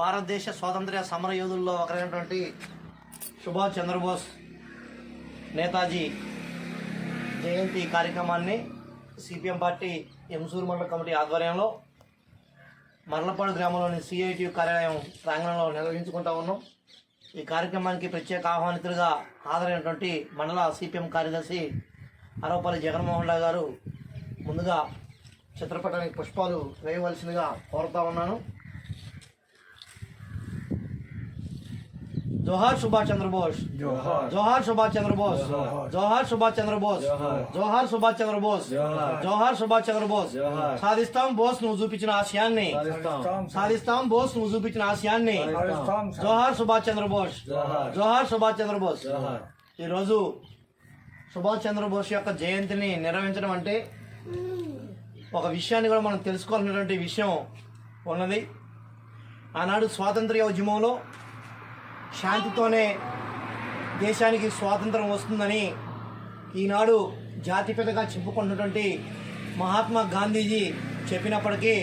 భారతదేశ స్వాతంత్ర్య సమర యోధుల్లో ఒకరైనటువంటి సుభాష్ చంద్రబోస్ నేతాజీ జయంతి కార్యక్రమాన్ని సిపిఎం పార్టీ ఎంసూరు మండల కమిటీ ఆధ్వర్యంలో మర్లపాడు గ్రామంలోని సిఐటి కార్యాలయం ప్రాంగణంలో నిర్వహించుకుంటా ఉన్నాం. ఈ కార్యక్రమానికి ప్రత్యేక ఆహ్వానితులుగా హాజరైనటువంటి మండల సిపిఎం కార్యదర్శి అరవపల్లి జగన్మోహన్ రావు గారు ముందుగా చిత్రపటానికి పుష్పాలు వేయవలసిందిగా కోరుతా ఉన్నాను. జోహార్ సుభాష్ చంద్రబోస్ జోహార్ సుభాష్ చంద్రబోస్ జోహార్. సుభాష్ చంద్రబోస్ జోహార్. సుభాష్ చంద్రబోస్ జోహార్. సుభాష్ చంద్రబోస్. సాధిస్తాం బోస్ నువ్వు చూపించిన ఆశయాన్ని సాధిస్తాం. బోస్ నువ్వు చూపించిన ఆశయాన్ని. జోహార్ సుభాష్ చంద్రబోస్ జోహార్. సుభాష్ చంద్రబోస్. ఈరోజు సుభాష్ చంద్రబోస్ యొక్క జయంతిని నిర్వహించడం అంటే ఒక విషయాన్ని కూడా మనం తెలుసుకోవాల్సినటువంటి విషయం ఉన్నది ఆనాడు స్వాతంత్ర్య ఉద్యమంలో శాంతితోనే దేశానికి స్వాతంత్రం వస్తుందని ఈనాడు జాతిపితగా చెప్పుకున్నటువంటి మహాత్మా గాంధీజీ చెప్పినప్పటికీ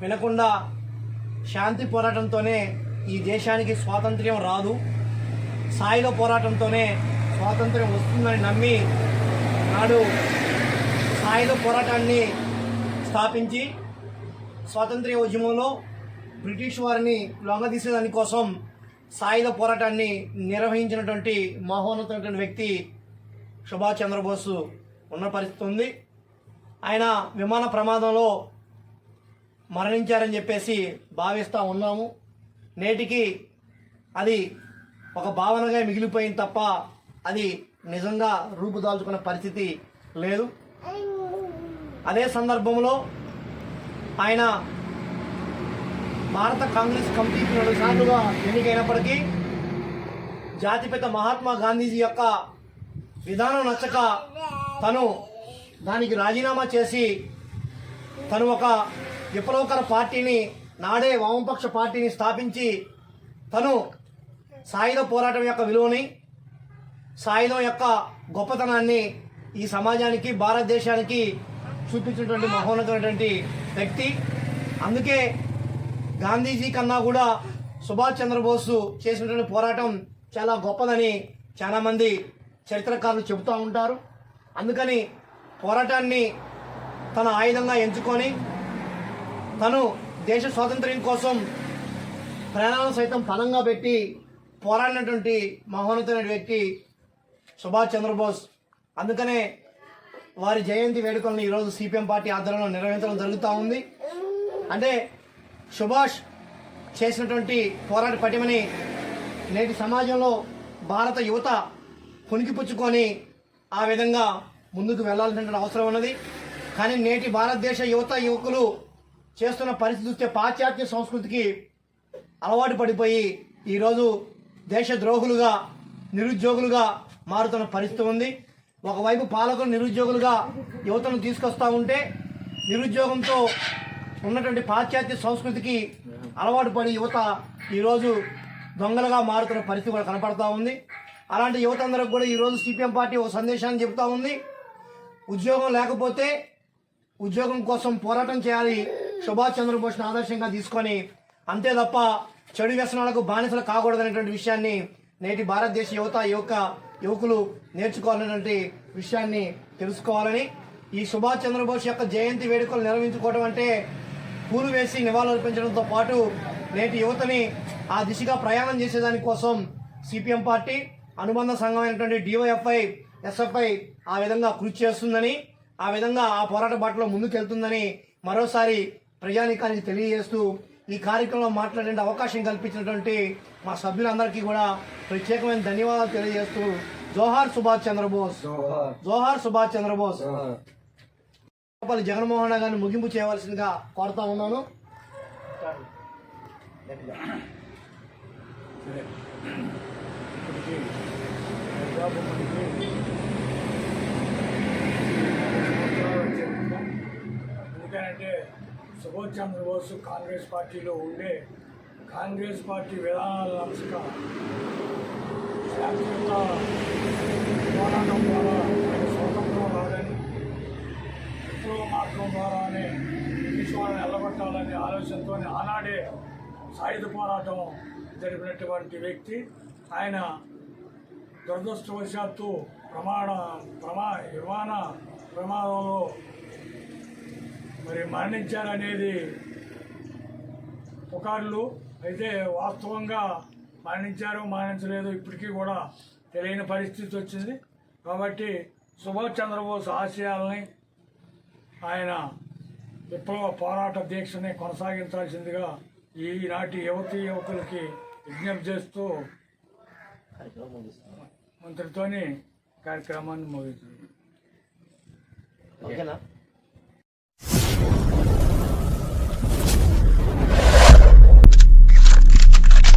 వినకుండా శాంతి పోరాటంతోనే ఈ దేశానికి స్వాతంత్ర్యం రాదు. సాయుధ పోరాటంతోనే స్వాతంత్ర్యం వస్తుందని నమ్మి నాడు సాయుధ పోరాటాన్ని స్థాపించి స్వాతంత్ర్య ఉద్యమంలో బ్రిటిష్ వారిని లొంగదీసేదాని కోసం సాయుధ పోరాటాన్ని నిర్వహించినటువంటి మహోన్నతమైనటువంటి వ్యక్తి సుభాష్ చంద్రబోసు ఉన్న పరిస్థితి ఉంది. ఆయన విమాన ప్రమాదంలో మరణించారని చెప్పేసి భావిస్తూ ఉన్నాము. నేటికి అది ఒక భావనగా మిగిలిపోయింది తప్ప అది నిజంగా రూపుదాల్చుకున్న పరిస్థితి లేదు. అదే సందర్భంలో ఆయన భారత కాంగ్రెస్ కమిటీకి రెండు సార్లుగా ఎన్నికైనప్పటికీ జాతిపిత మహాత్మా గాంధీజీ యొక్క విధానం నచ్చక తను దానికి రాజీనామా చేసి తను ఒక విప్లవకర పార్టీని నాడే వామపక్ష పార్టీని స్థాపించి తను సాయుధ పోరాటం యొక్క విలువని సాయుధం యొక్క గొప్పతనాన్ని ఈ సమాజానికి భారతదేశానికి చూపించినటువంటి మహోన్నతమైనటువంటి వ్యక్తి. అందుకే గాంధీజీ కన్నా కూడా సుభాష్ చంద్రబోస్ చేసినటువంటి పోరాటం చాలా గొప్పదని చాలామంది చరిత్రకారులు చెబుతూ ఉంటారు. అందుకని పోరాటాన్ని తన ఆయుధంగా ఎంచుకొని తను దేశ స్వాతంత్ర్యం కోసం ప్రాణాలను సైతం పణంగా పెట్టి పోరాడినటువంటి మహోన్నతమైన వ్యక్తి సుభాష్ చంద్రబోస్. అందుకనే వారి జయంతి వేడుకలను ఈరోజు సిపిఎం పార్టీ ఆధ్వర్యంలో నిర్వహించడం జరుగుతూ ఉంది. అంటే సుభాష్ చేసినటువంటి పోరాట పటిమని నేటి సమాజంలో భారత యువత పుణికిపుచ్చుకొని ఆ విధంగా ముందుకు వెళ్ళాల్సినటువంటి అవసరం ఉన్నది. కానీ నేటి భారతదేశ యువత యువకులు చేస్తున్న పరిస్థితి చూస్తే పాశ్చాత్య సంస్కృతికి అలవాటు పడిపోయి ఈరోజు దేశ ద్రోహులుగా నిరుద్యోగులుగా మారుతున్న పరిస్థితి ఉంది. ఒకవైపు పాలకులు నిరుద్యోగులుగా యువతను తీసుకొస్తా ఉంటే నిరుద్యోగంతో ఉన్నటువంటి పాశ్చాత్య సంస్కృతికి అలవాటు పడి యువత ఈరోజు దొంగలుగా మారుతున్న పరిస్థితి కూడా కనపడతా ఉంది. అలాంటి యువత అందరికి కూడా ఈరోజు సిపిఎం పార్టీ ఒక సందేశాన్ని చెబుతా ఉంది. ఉద్యోగం లేకపోతే ఉద్యోగం కోసం పోరాటం చేయాలి సుభాష్ చంద్రబోస్ను ఆదర్శంగా తీసుకొని అంతే తప్ప చెడు వ్యసనాలకు బానిసలు కాకూడదనేటువంటి విషయాన్ని నేటి భారతదేశ యువత యువక యువకులు నేర్చుకోవాలనేటువంటి విషయాన్ని తెలుసుకోవాలని ఈ సుభాష్ చంద్రబోస్ యొక్క జయంతి వేడుకలు నిర్వహించుకోవడం అంటే పూలు వేసి నివాళులర్పించడంతో పాటు నేటి యువతని ఆ దిశగా ప్రయాణం చేసేదాని కోసం సిపిఎం పార్టీ అనుబంధ సంఘమైనటువంటి డివైఎఫ్ఐ ఎస్ఎఫ్ఐ ఆ విధంగా కృషి చేస్తుందని ఆ విధంగా ఆ పోరాట బాటలో ముందుకెళ్తుందని మరోసారి ప్రజానీకానికి తెలియజేస్తూ ఈ కార్యక్రమంలో మాట్లాడే అవకాశం కల్పించినటువంటి మా సభ్యులందరికీ కూడా ప్రత్యేకమైన ధన్యవాదాలు తెలియజేస్తూ జోహార్ సుభాష్ చంద్రబోస్. జోహార్. సుభాష్ చంద్రబోస్. లోపల గోపాల్ జగన్మోహన్ గారిని ముగింపు చేయవలసిందిగా కోరుతా ఉన్నాను. ఎందుకంటే సుభాష్ చంద్రబోస్ కాంగ్రెస్ పార్టీలో ఉండే కాంగ్రెస్ పార్టీ విధానాల అంశంగా పోరాటం ప్రభుత్వం ద్వారానే బ్రిటిష్ వాళ్ళని ఆలోచనతో ఆనాడే సాయుధ పోరాటం జరిపినటువంటి వ్యక్తి. ఆయన దురదృష్టవశాత్తు ప్రమాణ ప్రమా విమాన ప్రమాదంలో మరి మరణించారనేది పుకార్లు. అయితే వాస్తవంగా మరణించారో మరణించలేదు ఇప్పటికీ కూడా తెలియని పరిస్థితి వచ్చింది. కాబట్టి సుభాష్ చంద్రబోస్ ఆశయాలని ఆయన విప్లవ పోరాట దీక్షని కొనసాగించాల్సిందిగా ఈనాటి యువతీ యువకులకి విజ్ఞప్తి చేస్తూ మంత్రితోని కార్యక్రమాన్ని ముగిస్తుంది ఓకేనా?